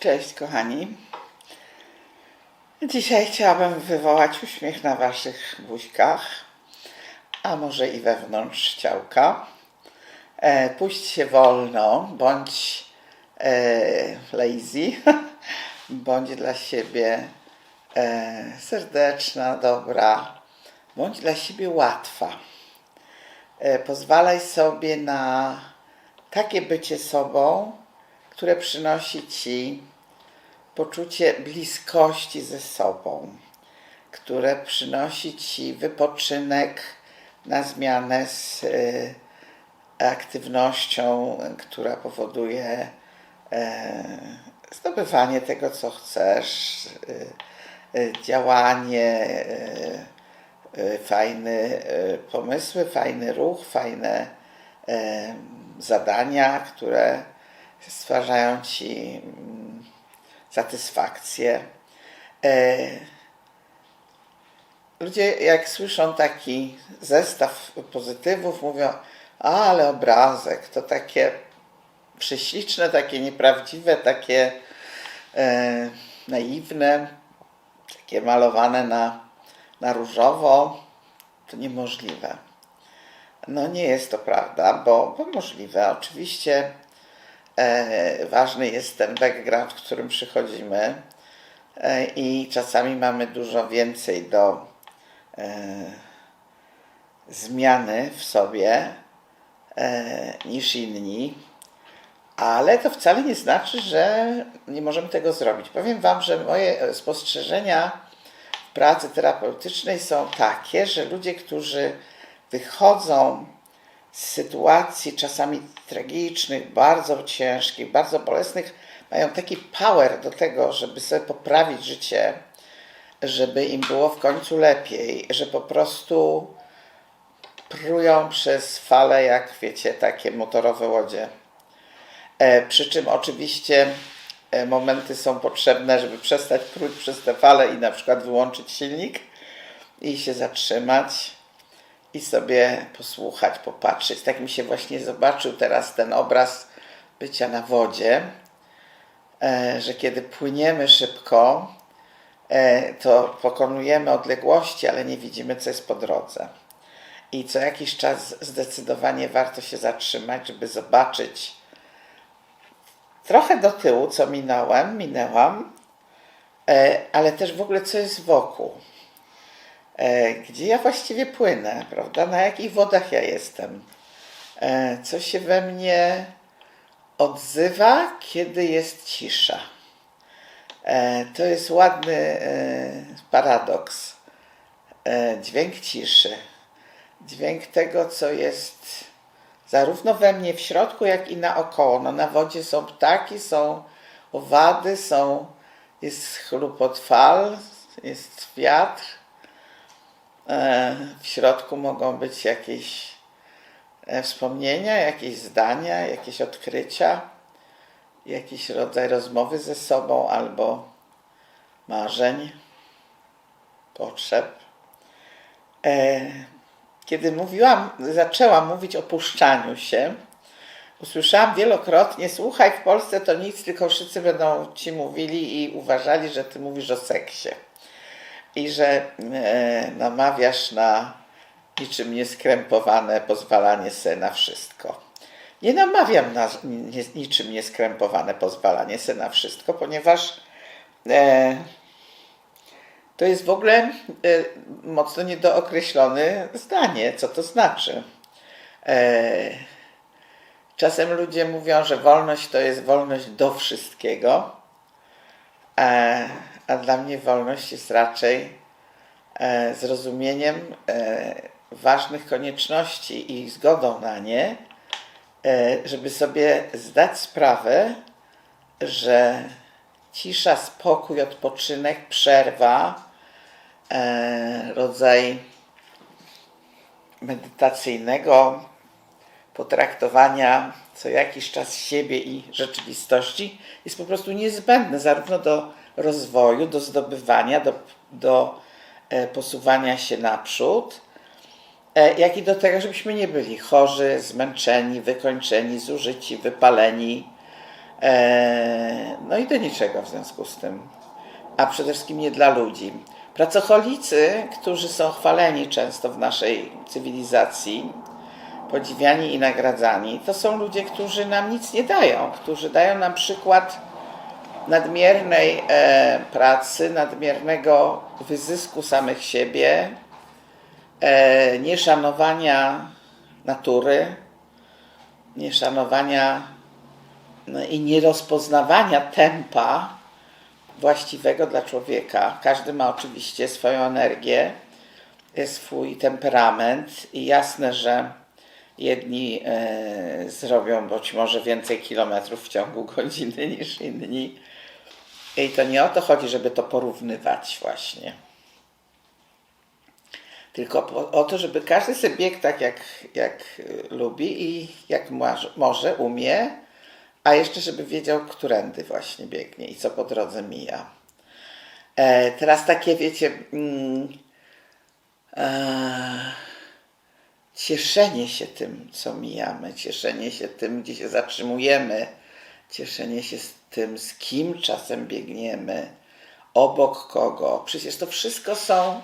Cześć kochani. Dzisiaj chciałabym wywołać uśmiech na waszych buźkach, a może i wewnątrz ciałka. E, puść się wolno, bądź e, lazy, bądź dla siebie e, serdeczna, dobra, bądź dla siebie łatwa. E, pozwalaj sobie na takie bycie sobą, które przynosi ci poczucie bliskości ze sobą, które przynosi ci wypoczynek na zmianę z y, aktywnością, która powoduje e, zdobywanie tego, co chcesz, y, działanie, fajne pomysły, fajny ruch, fajne e, zadania, które stwarzają ci mm, satysfakcję. E, Ludzie, jak słyszą taki zestaw pozytywów, mówią: A, ale obrazek to takie prześliczne, takie nieprawdziwe, takie e, naiwne, takie malowane na, na różowo. To niemożliwe. No nie jest to prawda, bo, bo możliwe. Oczywiście e, ważny jest ten background, w którym przychodzimy e, i czasami mamy dużo więcej do e, zmiany w sobie niż inni, ale to wcale nie znaczy, że nie możemy tego zrobić. Powiem Wam, że moje spostrzeżenia w pracy terapeutycznej są takie, że ludzie, którzy wychodzą sytuacji czasami tragicznych, bardzo ciężkich, bardzo bolesnych, mają taki power do tego, żeby sobie poprawić życie, żeby im było w końcu lepiej, że po prostu prują przez fale, jak wiecie, takie motorowe łodzie. E, przy czym oczywiście e, momenty są potrzebne, żeby przestać pruć przez te fale i na przykład wyłączyć silnik i się zatrzymać i sobie posłuchać, popatrzeć. Tak mi się właśnie zobaczył teraz ten obraz bycia na wodzie, e, że kiedy płyniemy szybko, e, to pokonujemy odległości, ale nie widzimy, co jest po drodze. I co jakiś czas zdecydowanie warto się zatrzymać, żeby zobaczyć trochę do tyłu, co minąłem, minęłam, e, ale też w ogóle, co jest wokół gdzie ja właściwie płynę, prawda? Na jakich wodach ja jestem? E, co się we mnie odzywa, kiedy jest cisza? E, to jest ładny e, paradoks. E, dźwięk ciszy. Dźwięk tego, co jest zarówno we mnie w środku, jak i naokoło. No, na wodzie są ptaki, są owady, są, jest chlupot fal, jest wiatr. E, W środku mogą być jakieś e, wspomnienia, jakieś zdania, jakieś odkrycia, jakiś rodzaj rozmowy ze sobą albo marzeń, potrzeb. E, Kiedy mówiłam, zaczęłam mówić o puszczaniu się, usłyszałam wielokrotnie: Słuchaj, w Polsce to nic, tylko wszyscy będą ci mówili i uważali, że ty mówisz o seksie i że e, namawiasz na niczym nieskrępowane pozwalanie sobie na wszystko. Nie namawiam na nie, niczym nieskrępowane pozwalanie sobie na wszystko, ponieważ e, to jest w ogóle e, mocno niedookreślone zdanie, co to znaczy. Czasem ludzie mówią, że wolność to jest wolność do wszystkiego, a dla mnie wolność jest raczej e, zrozumieniem e, ważnych konieczności i zgodą na nie, e, żeby sobie zdać sprawę, że cisza, spokój, odpoczynek, przerwa, e, rodzaj medytacyjnego potraktowania co jakiś czas siebie i rzeczywistości jest po prostu niezbędne zarówno do rozwoju, do zdobywania, do, do e, posuwania się naprzód, e, jak i do tego, żebyśmy nie byli chorzy, zmęczeni, wykończeni, zużyci, wypaleni, E, no i do niczego w związku z tym. A przede wszystkim nie dla ludzi. Pracocholicy, którzy są chwaleni często w naszej cywilizacji, podziwiani i nagradzani, to są ludzie, którzy nam nic nie dają, którzy dają nam przykład nadmiernej e, pracy, nadmiernego wyzysku samych siebie, e, nieszanowania natury, nieszanowania no i nierozpoznawania tempa właściwego dla człowieka. Każdy ma oczywiście swoją energię, swój temperament i jasne, że jedni e, zrobią być może więcej kilometrów w ciągu godziny niż inni. I to nie o to chodzi, żeby to porównywać właśnie. Tylko o to, żeby każdy sobie tak, jak, jak lubi i jak może, umie, a jeszcze, żeby wiedział, którędy właśnie biegnie i co po drodze mija. E, teraz takie, wiecie, mm, e, cieszenie się tym, co mijamy, cieszenie się tym, gdzie się zatrzymujemy, cieszenie się z tym, z kim czasem biegniemy, obok kogo. Przecież to wszystko są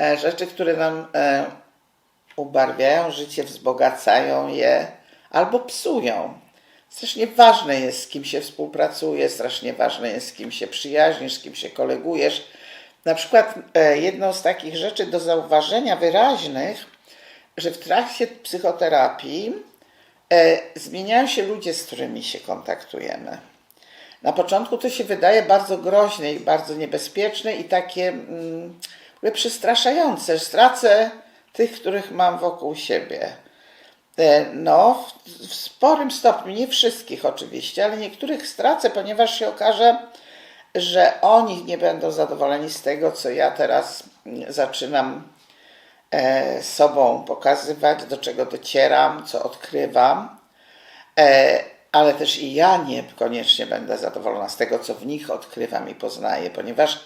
e, rzeczy, które nam e, ubarwiają życie, wzbogacają je albo psują. Strasznie ważne jest, z kim się współpracuje, strasznie ważne jest, z kim się przyjaźnisz, z kim się kolegujesz. Na przykład e, jedną z takich rzeczy do zauważenia wyraźnych, że w trakcie psychoterapii zmieniają się ludzie, z którymi się kontaktujemy. Na początku to się wydaje bardzo groźne i bardzo niebezpieczne i takie mm, przestraszające. Stracę tych, których mam wokół siebie. E, no, w, sporym stopniu, nie wszystkich oczywiście, ale niektórych stracę, ponieważ się okaże, że oni nie będą zadowoleni z tego, co ja teraz mm, zaczynam e, sobą pokazywać, do czego docieram, co odkrywam. E, ale też i ja niekoniecznie będę zadowolona z tego, co w nich odkrywam i poznaję, ponieważ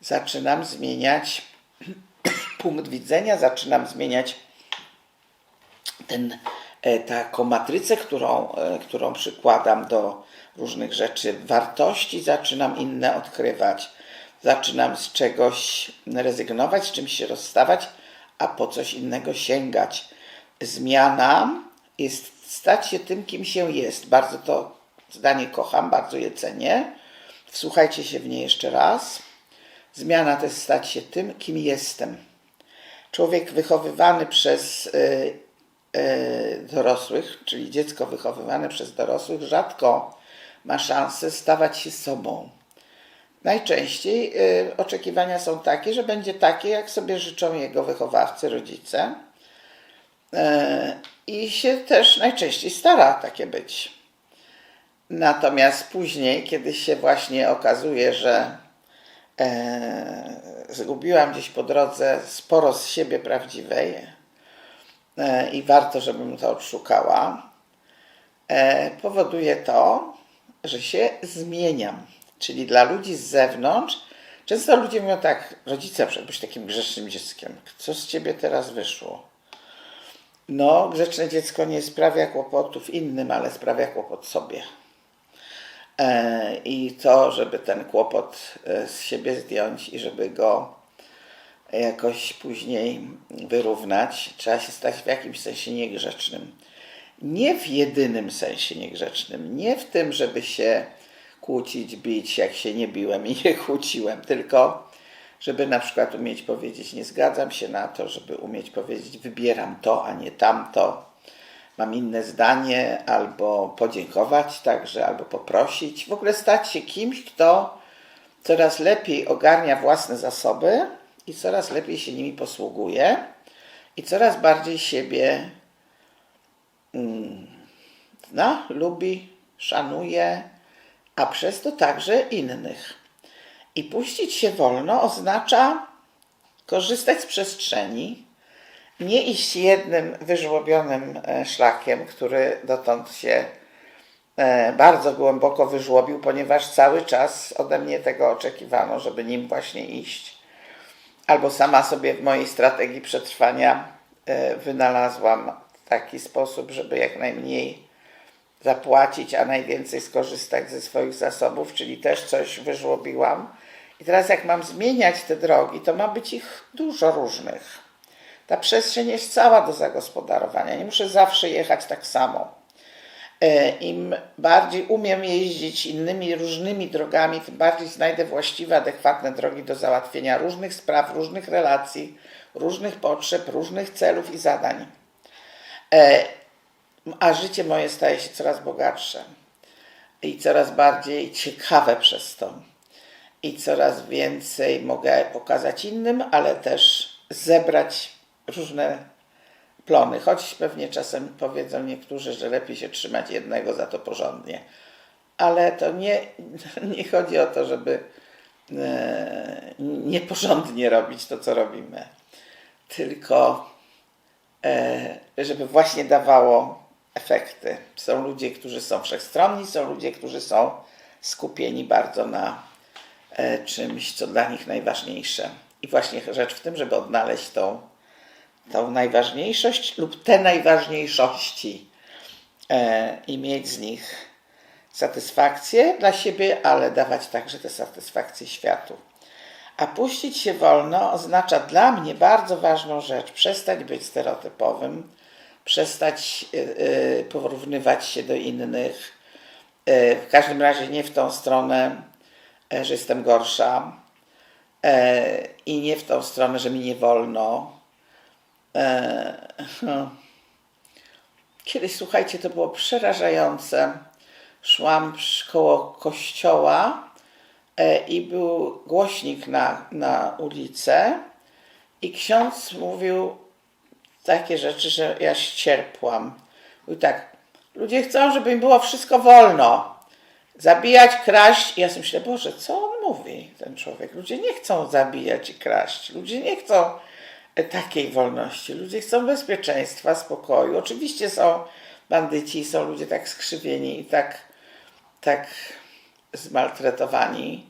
zaczynam zmieniać punkt widzenia, zaczynam zmieniać ten, e, taką matrycę, którą, e, którą przykładam do różnych rzeczy, wartości zaczynam inne odkrywać, zaczynam z czegoś rezygnować, z czymś się rozstawać, a po coś innego sięgać. Zmiana jest stać się tym, kim się jest. Bardzo to zdanie kocham, bardzo je cenię. Wsłuchajcie się w nie jeszcze raz. Zmiana to jest stać się tym, kim jestem. Człowiek wychowywany przez y, y, dorosłych, czyli dziecko wychowywane przez dorosłych, rzadko ma szansę stawać się sobą. Najczęściej y, oczekiwania są takie, że będzie takie, jak sobie życzą jego wychowawcy, rodzice. I się też najczęściej stara takie być. Natomiast później, kiedy się właśnie okazuje, że e, zgubiłam gdzieś po drodze sporo z siebie prawdziwej e, i warto, żebym to odszukała, e, powoduje to, że się zmieniam. Czyli dla ludzi z zewnątrz, często ludzie mówią tak, rodzice, być takim grzecznym dzieckiem, co z ciebie teraz wyszło? No, grzeczne dziecko nie sprawia kłopotów innym, ale sprawia kłopot sobie. E, I to, żeby ten kłopot e, z siebie zdjąć i żeby go jakoś później wyrównać, trzeba się stać w jakimś sensie niegrzecznym. Nie w jedynym sensie niegrzecznym, nie w tym, żeby się kłócić, bić, jak się nie biłem i nie kłóciłem, tylko żeby na przykład umieć powiedzieć nie zgadzam się na to, żeby umieć powiedzieć wybieram to, a nie tamto, mam inne zdanie, albo podziękować także, albo poprosić. W ogóle stać się kimś, kto coraz lepiej ogarnia własne zasoby i coraz lepiej się nimi posługuje i coraz bardziej siebie mm, zna, lubi, szanuje, a przez to także innych. I puścić się wolno oznacza korzystać z przestrzeni, nie iść jednym wyżłobionym e, szlakiem, który dotąd się e, bardzo głęboko wyżłobił, ponieważ cały czas ode mnie tego oczekiwano, żeby nim właśnie iść. Albo sama sobie w mojej strategii przetrwania e, wynalazłam taki sposób, żeby jak najmniej zapłacić, a najwięcej skorzystać ze swoich zasobów, czyli też coś wyżłobiłam. I teraz jak mam zmieniać te drogi, to ma być ich dużo różnych. Ta przestrzeń jest cała do zagospodarowania. Nie muszę zawsze jechać tak samo. E, Im bardziej umiem jeździć innymi różnymi drogami, tym bardziej znajdę właściwe, adekwatne drogi do załatwienia różnych spraw, różnych relacji, różnych potrzeb, różnych celów i zadań. E, A życie moje staje się coraz bogatsze i coraz bardziej ciekawe przez to. I coraz więcej mogę pokazać innym, ale też zebrać różne plony. Choć pewnie czasem powiedzą niektórzy, że lepiej się trzymać jednego za to porządnie. Ale to nie, nie chodzi o to, żeby e, nieporządnie robić to, co robimy, tylko e, żeby właśnie dawało efekty. Są ludzie, którzy są wszechstronni, są ludzie, którzy są skupieni bardzo na czymś, co dla nich najważniejsze. I właśnie rzecz w tym, żeby odnaleźć tą, tą najważniejszość lub te najważniejszości e, i mieć z nich satysfakcję dla siebie, ale dawać także te satysfakcje światu. A puścić się wolno oznacza dla mnie bardzo ważną rzecz: przestać być stereotypowym, przestać y, porównywać się do innych. W każdym razie nie w tą stronę, że jestem gorsza y, i nie w tą stronę, że mi nie wolno. Y, Kiedyś, słuchajcie, to było przerażające. Szłam koło kościoła e, i był głośnik na, na ulicę i ksiądz mówił takie rzeczy, że ja ścierpłam. Mówił tak, ludzie chcą, żeby im było wszystko wolno. Zabijać, kraść. I ja sobie myślę, Boże, co on mówi, ten człowiek? Ludzie nie chcą zabijać i kraść. Ludzie nie chcą e, takiej wolności. Ludzie chcą bezpieczeństwa, spokoju. Oczywiście są bandyci, są ludzie tak skrzywieni i tak, tak zmaltretowani,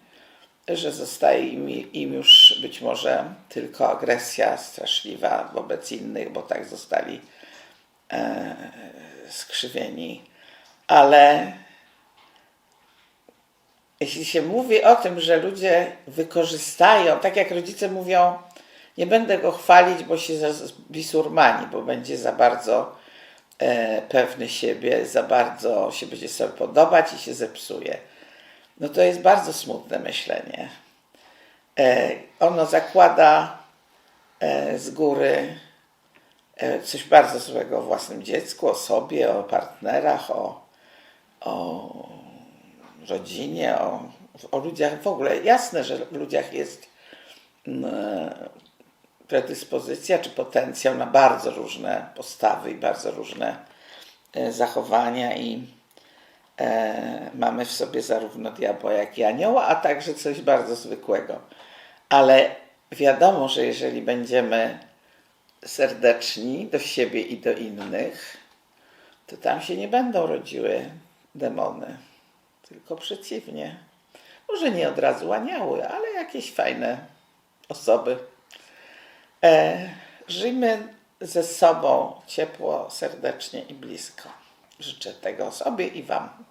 że zostaje im, im już być może tylko agresja straszliwa wobec innych, bo tak zostali e, skrzywieni. Ale jeśli się mówi o tym, że ludzie wykorzystają, tak jak rodzice mówią, nie będę go chwalić, bo się bisurmani, bo będzie za bardzo e, pewny siebie, za bardzo się będzie sobie podobać i się zepsuje. No to jest bardzo smutne myślenie. E, ono zakłada e, z góry e, coś bardzo złego o własnym dziecku, o sobie, o partnerach, o, o rodzinie, o, o ludziach w ogóle. Jasne, że w ludziach jest mm, predyspozycja czy potencjał na bardzo różne postawy i bardzo różne e, zachowania i e, mamy w sobie zarówno diabła, jak i anioła, a także coś bardzo zwykłego. Ale wiadomo, że jeżeli będziemy serdeczni do siebie i do innych, to tam się nie będą rodziły demony, tylko przeciwnie. Może nie od razu anioły, ale jakieś fajne osoby. E, żyjmy ze sobą ciepło, serdecznie i blisko. Życzę tego sobie i Wam.